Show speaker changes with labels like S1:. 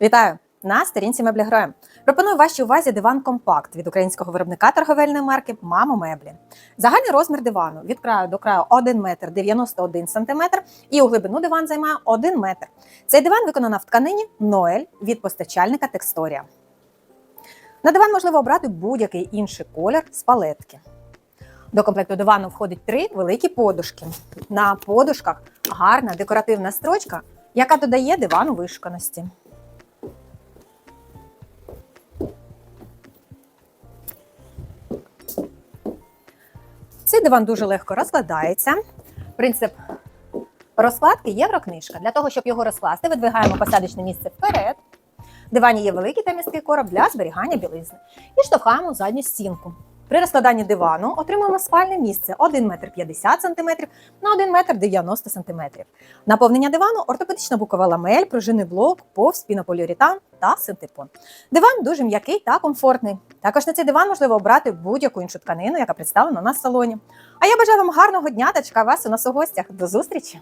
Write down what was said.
S1: Вітаю! На сторінці меблі. Пропоную вашій увазі диван компакт від українського виробника торговельної марки Мамо Меблі. Загальний розмір дивану від краю до краю 1 метр 91 сантиметр і у глибину диван займає 1 метр. Цей диван виконано в тканині Ноель від постачальника Тексторія. На диван можливо обрати будь-який інший колір з палетки. До комплекту дивану входить три великі подушки. На подушках гарна декоративна строчка, яка додає дивану вишуканості. Диван дуже легко розкладається. Принцип розкладки єврокнижка. Для того, щоб його розкласти, видвигаємо посадочне місце вперед. В дивані є великий та міський короб для зберігання білизни. І штовхаємо задню стінку. При розкладанні дивану отримуємо спальне місце 1 метр 50 см на 1 метр 90 см. Наповнення дивану ортопедична букова ламель, пружинний блок, повз, пінополіуретан та синтепон. Диван дуже м'який та комфортний. Також на цей диван можливо обрати будь-яку іншу тканину, яка представлена в салоні. А я бажаю вам гарного дня та чекаю вас у нас у гостях. До зустрічі!